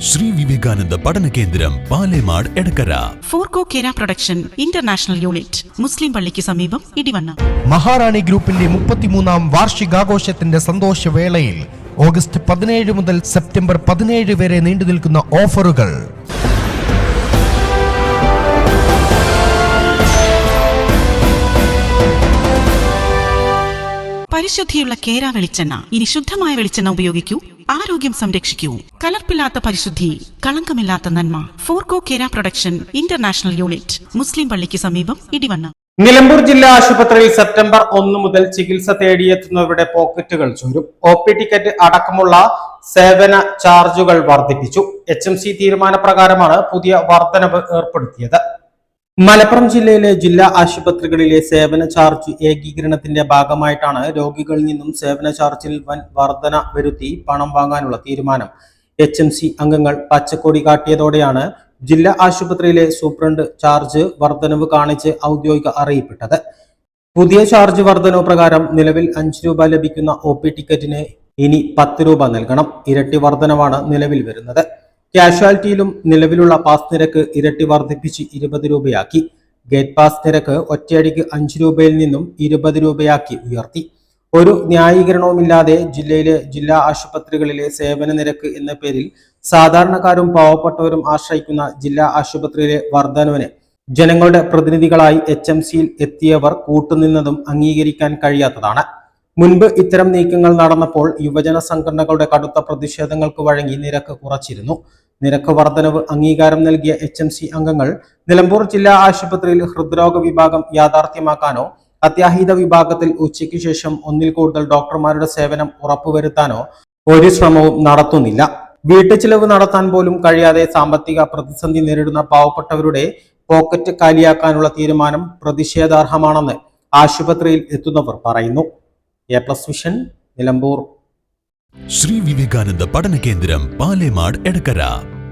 Shri Vivekananda പഠന കേന്ദ്രം Palemad Edakkara. Forco Kera production international unit മുസ്ലിം പള്ളിക്ക് സമീപം ഇടിവണ്ണ. മഹാറാണി ഗ്രൂപ്പിന്റെ മുപ്പത്തിമൂന്നാം വാർഷികാഘോഷത്തിന്റെ സന്തോഷവേളയിൽ ഓഗസ്റ്റ് പതിനേഴ് മുതൽ സെപ്റ്റംബർ പതിനേഴ് വരെ നീണ്ടു നിൽക്കുന്ന ഓഫറുകൾ. പരിശുദ്ധിയുള്ള കേര വെളിച്ചെണ്ണ. ഇനി ശുദ്ധമായ വെളിച്ചെണ്ണ ഉപയോഗിക്കൂ. ആരോഗ്യം സംരക്ഷിക്കൂ. കലർപ്പില്ലാത്ത പരിശുദ്ധി കളങ്കമില്ലാത്ത നന്മ. Forco Kera production international unit മുസ്ലിം പള്ളിക്ക് സമീപം ഇടിവണ്ണ. നിലമ്പൂർ ജില്ലാ ആശുപത്രിയിൽ സെപ്റ്റംബർ ഒന്ന് മുതൽ ചികിത്സ തേടിയെത്തുന്നവരുടെ പോക്കറ്റുകൾ ചുരും. ഒ പി ടിക്കറ്റ് അടക്കമുള്ള സേവന ചാർജുകൾ വർദ്ധിപ്പിച്ചു. എച്ച് എം സി തീരുമാനപ്രകാരമാണ് പുതിയ വർധനവ് ഏർപ്പെടുത്തിയത്. മലപ്പുറം ജില്ലയിലെ ജില്ലാ ആശുപത്രികളിലെ സേവന ചാർജ് ഏകീകരണത്തിന്റെ ഭാഗമായിട്ടാണ് രോഗികളിൽ നിന്നും സേവന ചാർജിൽ വൻ വർധന വരുത്തി പണം വാങ്ങാനുള്ള തീരുമാനം. എച്ച് എം സി അംഗങ്ങൾ പച്ചക്കൊടി കാട്ടിയതോടെയാണ് ജില്ലാ ആശുപത്രിയിലെ സൂപ്രണ്ട് ചാർജ് വർധനവ് കാണിച്ച് ഔദ്യോഗിക അറിയിപ്പിട്ടത്. പുതിയ ചാർജ് വർധനവ് പ്രകാരം നിലവിൽ അഞ്ച് രൂപ ലഭിക്കുന്ന ഒ പി ടിക്കറ്റിന് ഇനി പത്ത് രൂപ നൽകണം. ഇരട്ടി വർധനവാണ് നിലവിൽ വരുന്നത്. കാഷ്വാലിറ്റിയിലും നിലവിലുള്ള പാസ് നിരക്ക് ഇരട്ടി വർദ്ധിപ്പിച്ച് ഇരുപത് രൂപയാക്കി. ഗേറ്റ് പാസ് നിരക്ക് ഒറ്റയടിക്ക് അഞ്ച് രൂപയിൽ നിന്നും ഇരുപത് രൂപയാക്കി ഉയർത്തി. ഒരു ന്യായീകരണവുമില്ലാതെ ജില്ലയിലെ ജില്ലാ ആശുപത്രികളിലെ സേവന നിരക്ക് എന്ന പേരിൽ സാധാരണക്കാരും പാവപ്പെട്ടവരും ആശ്രയിക്കുന്ന ജില്ലാ ആശുപത്രിയിലെ വർധനവിന് ജനങ്ങളുടെ പ്രതിനിധികളായി എച്ച് എം സിയിൽ എത്തിയവർ കൂട്ടുനിന്നതും അംഗീകരിക്കാൻ കഴിയാത്തതാണ്. മുൻപ് ഇത്തരം നീക്കങ്ങൾ നടന്നപ്പോൾ യുവജന സംഘടനകളുടെ കടുത്ത പ്രതിഷേധങ്ങൾക്ക് വഴങ്ങി നിരക്ക് കുറച്ചിരുന്നു. നിരക്ക് വർധനവ് അംഗീകാരം നൽകിയ എച്ച് എം സി അംഗങ്ങൾ നിലമ്പൂർ ജില്ലാ ആശുപത്രിയിൽ ഹൃദ്രോഗ വിഭാഗം യാഥാർത്ഥ്യമാക്കാനോ അത്യാഹിത വിഭാഗത്തിൽ ഉച്ചയ്ക്ക് ശേഷം ഒന്നിൽ കൂടുതൽ ഡോക്ടർമാരുടെ സേവനം ഉറപ്പുവരുത്താനോ ഒരു ശ്രമവും നടത്തുന്നില്ല. വീട്ടുചിലവ് നടത്താൻ പോലും കഴിയാതെ സാമ്പത്തിക പ്രതിസന്ധി നേരിടുന്ന പാവപ്പെട്ടവരുടെ പോക്കറ്റ് കാലിയാക്കാനുള്ള തീരുമാനം പ്രതിഷേധാർഹമാണെന്ന് ആശുപത്രിയിൽ എത്തുന്നവർ പറയുന്നു. A plus vision Nilambur. Shri Vivekananda പഠന കേന്ദ്രം പാലേമാട് എടക്കര.